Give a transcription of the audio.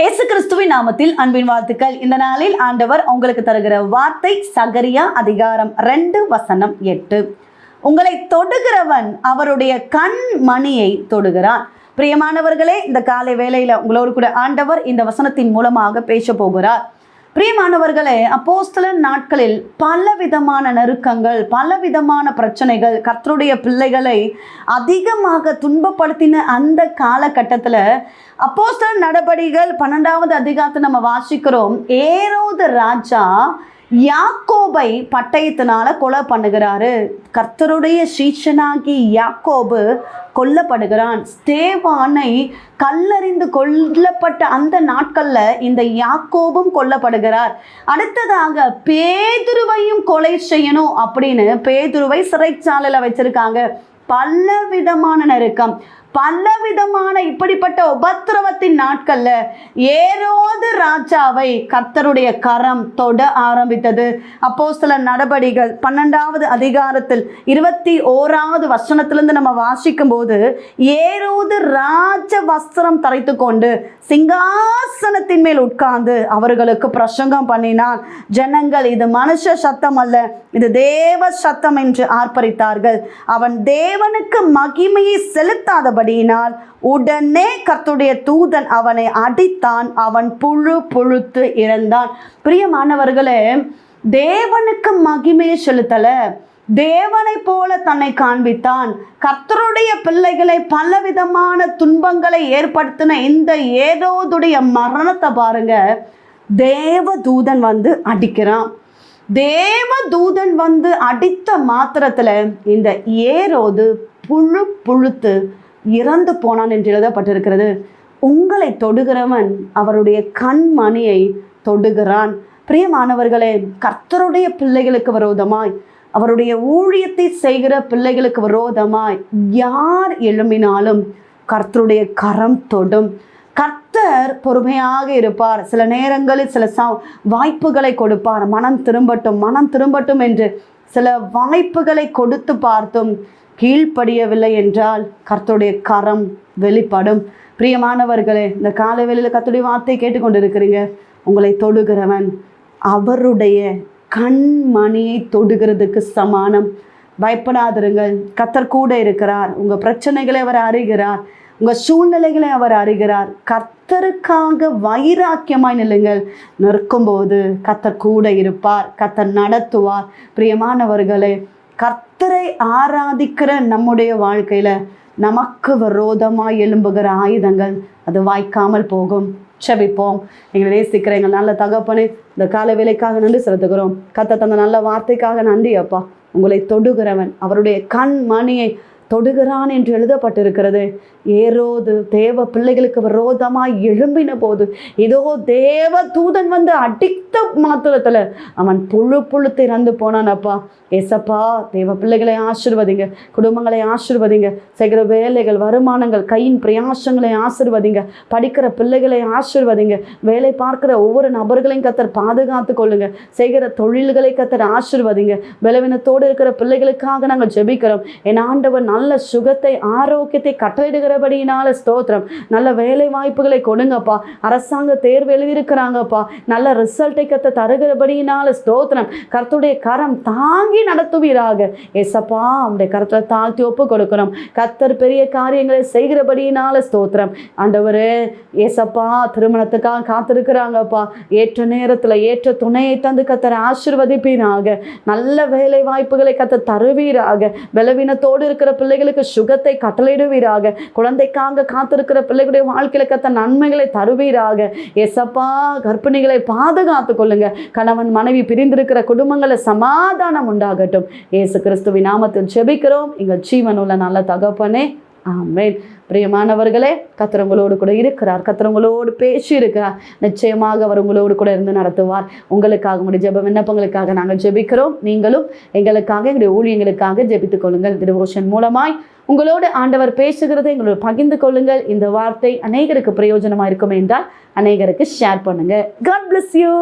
இயேசு கிறிஸ்துவின் நாமத்தில் அன்பின் வாழ்த்துக்கள். இந்த நாளில் ஆண்டவர் உங்களுக்கு தருகிற வார்த்தை சகரியா அதிகாரம் ரெண்டு வசனம் எட்டு. உங்களை தொடுகிறவன் அவருடைய கண் மணியை தொடுகிறான் பிரியமானவர்களே இந்த காலை வேளையில உங்களோடு கூட ஆண்டவர் இந்த வசனத்தின் மூலமாக பேச போகிறார். பிரியமானவர்களே அப்போஸ்தல நாட்களில் பல விதமான நெருக்கங்கள் பல விதமான பிரச்சனைகள் கர்த்தருடைய பிள்ளைகளை அதிகமாக துன்பப்படுத்தின அந்த காலகட்டத்தில் அப்போஸ்தல நடபடிகள் பன்னெண்டாவது அதிகாரத்தை நம்ம வாசிக்கிறோம். ஏரோது ராஜா யாக்கோபை பட்டயத்தினால கொலை பண்ணுகிறாரு. கர்த்தருடைய சீஷனாகி யாக்கோபு கொல்லப்படுகிறான். ஸ்தேவானை கல்லறிந்து கொல்லப்பட்ட அந்த நாட்கள்ல இந்த யாக்கோபும் கொல்லப்படுகிறார். அடுத்ததாக பேதுருவையும் கொலை செய்யணும் அப்படின்னு பேதுருவை சிறைச்சாலையில் வச்சிருக்காங்க. பல விதமான நெருக்கம். பலவிதமான இப்படிப்பட்ட உபத்திரவத்தின் நாட்கள்ல ஏரோது ராஜாவை கர்த்தருடைய கரம் தொட ஆரம்பித்தது. அப்போ சில நடபடிகள் பன்னெண்டாவது அதிகாரத்தில் இருபத்தி ஓராவது வசனத்திலிருந்து நம்ம வாசிக்கும் போது ஏரோது ராஜ வஸ்திரம் தரைத்து கொண்டு சிங்காசனத்தின் மேல் உட்கார்ந்து அவர்களுக்கு பிரசங்கம் பண்ணினான். ஜனங்கள் இது மனுஷ சத்தம் அல்ல இது தேவ சத்தம் என்று ஆர்ப்பரித்தார்கள். அவன் தேவனுக்கு மகிமையை இருந்தபடியினால் உடனே கர்த்துடைய தூதன் அவனை அடித்தான். அவன் புழு புழுத்து இறந்தான். பிரியமானவர்களே தேவனுக்கு மகிமையை செலுத்தல. தேவனை போல தன்னை காண்பித்தான். கர்த்தருடைய பிள்ளைகளை பலவிதமான துன்பங்களை ஏற்படுத்தின இந்த ஏதோதுடைய மரணத்தை பாருங்க. தேவ தூதன் வந்து அடிக்கிறான். தேவ தூதன் வந்து அடித்த மாத்திரத்துல இந்த ஏரோது புழு புழுத்து இறந்து போனான் என்று எழுதப்பட்டிருக்கிறது. உங்களை தொடுகிறவன் அவருடைய கண்மணியை தொடுகிறான். பிரியமானவர்களே கர்த்தருடைய பிள்ளைகளுக்கு விரோதமாய் அவருடைய ஊழியத்தை செய்கிற பிள்ளைகளுக்கு விரோதமாய் யார் எழும்பினாலும் கர்த்தருடைய கரம் தொடும். கர்த்தர் பொறுமையாக இருப்பார். சில நேரங்களில் சில ச வாய்ப்புகளை கொடுப்பார். மனம் திரும்பட்டும் மனம் திரும்பட்டும் என்று சில வாய்ப்புகளை கொடுத்து பார்த்தும் கீழ்ப்படியவில்லை என்றால் கர்த்தருடைய கரம் வெளிப்படும். பிரியமானவர்களே இந்த காலை வெளியில் கர்த்தருடைய வார்த்தை கேட்டுக்கொண்டிருக்கிறீங்க. உங்களை தொடுகிறவன் அவருடைய கண்மணியை தொடுகிறதுக்கு சமானம். பயப்படாதிருங்கள். கத்தர் கூட இருக்கிறார். உங்கள் பிரச்சனைகளை அவர் அறிகிறார். உங்கள் சூழ்நிலைகளை அவர் அறிகிறார். கர்த்தருக்காக வைராக்கியமாய் நில்லுங்கள். நிற்கும்போது கத்தர் கூட இருப்பார். கத்தர் நடத்துவார். பிரியமானவர்களே கர்த்தரை ஆராதிக்கிற நம்முடைய வாழ்க்கையில் நமக்கு விரோதமாக எழும்புகிற ஆயுதங்கள் அது வாய்க்காமல் போகும். செபிப்போம். எங்களை நேசிக்கிற எங்கள் நல்ல தகப்பனே இந்த கால வேலைக்காக நன்றி செலுத்துகிறோம். கத்த தந்த நல்ல வார்த்தைக்காக நன்றி அப்பா. உங்களை தொடுகிறவன் அவருடைய கண் மணியை தொடுகிறான் என்று எழுதப்பட்டிருக்கிறது. ஏரோது தேவ பிள்ளைகளுக்கு விரோதமாய் எழும்பின போது இதோ தேவ தூதன் வந்து அடித்த மாத்திரத்தில் அவன் புழு புழுத்து இறந்து போனான். அப்பா ஏசப்பா தேவ பிள்ளைகளை ஆசிர்வதிங்க குடும்பங்களை ஆசிர்வதிங்க செய்கிற வேலைகள் வருமானங்கள் கையின் பிரயாசங்களை ஆசிர்வதிங்க படிக்கிற பிள்ளைகளை ஆசிர்வதிங்க வேலை பார்க்கிற ஒவ்வொரு நபர்களையும் கத்தர் பாதுகாத்து கொள்ளுங்க செய்கிற தொழில்களை கத்தர் ஆசிர்வதிங்க பலவீனத்தோடு இருக்கிற பிள்ளைகளுக்காக நாங்கள் ஜெபிக்கிறோம். என் ஆண்டவர் நல்ல சுகத்தை ஆரோக்கியத்தை கட்டளிடுகிறபடியினால ஸ்தோத்திரம். நல்ல வேலை வாய்ப்புகளை கொடுங்கப்பா. அரசாங்க தேர்வு எழுதியிருக்கிறாங்கப்பா. நல்ல ரிசல்ட்டை கத்த தருகிறபடியினால ஸ்தோத்திரம். கர்த்துடைய கரம் தாங்கி நடத்துவீராக. ஏசப்பா அவருடைய கரத்தில் தாழ்த்தி ஒப்பு கொடுக்கிறோம். கத்தர் பெரிய காரியங்களை செய்கிறபடியினால ஸ்தோத்திரம். ஆண்டவரே ஏசப்பா திருமணத்துக்காக காத்திருக்கிறாங்கப்பா. ஏற்ற நேரத்தில் ஏற்ற துணையை தந்து கத்தர் ஆசிர்வதிப்பீராக. நல்ல வேலை வாய்ப்புகளை கத்த தருவீராக. பலவீனத்தோடு இருக்கிற பிள்ளைகளுக்கு சுகத்தை கட்டளையிடுவீராக. குழந்தைக்காக காத்திருக்கிற பிள்ளைகளுடைய வாழ்க்கையில கத்த நன்மைகளை தருவீராக. ஏசப்பா கர்ப்பிணிகளை பாதுகாத்து கொள்ளுங்க. கணவன் மனைவி பிரிந்திருக்கிற குடும்பங்களை சமாதானம் உண்டாகட்டும். ஏசு கிறிஸ்துவின் நாமத்தில் செபிக்கிறோம் எங்கள் ஜீவனுள்ள நல்ல தகப்பனே ஆமேன். பிரியமானவர்களே கத்திரங்களோடு கூட இருக்கிறார். கத்திரங்களோடு பேசி இருக்கிறார் நிச்சயமாக அவர் உங்களோடு கூட இருந்து நடத்துவார். உங்களுக்காக உங்களுடைய ஜெப விண்ணப்பங்களுக்காக நாங்கள் ஜெபிக்கிறோம். நீங்களும் எங்களுக்காக எங்களுடைய ஊழியங்களுக்காக ஜெபித்துக் கொள்ளுங்கள். டிவோஷன் மூலமாய் உங்களோடு ஆண்டவர் பேசுகிறதை எங்களோட பகிர்ந்து கொள்ளுங்கள். இந்த வார்த்தை அநேகருக்கு பிரயோஜனமாக இருக்கும் என்றால் அநேகருக்கு ஷேர் பண்ணுங்கள் காட் பிளஸ் யூ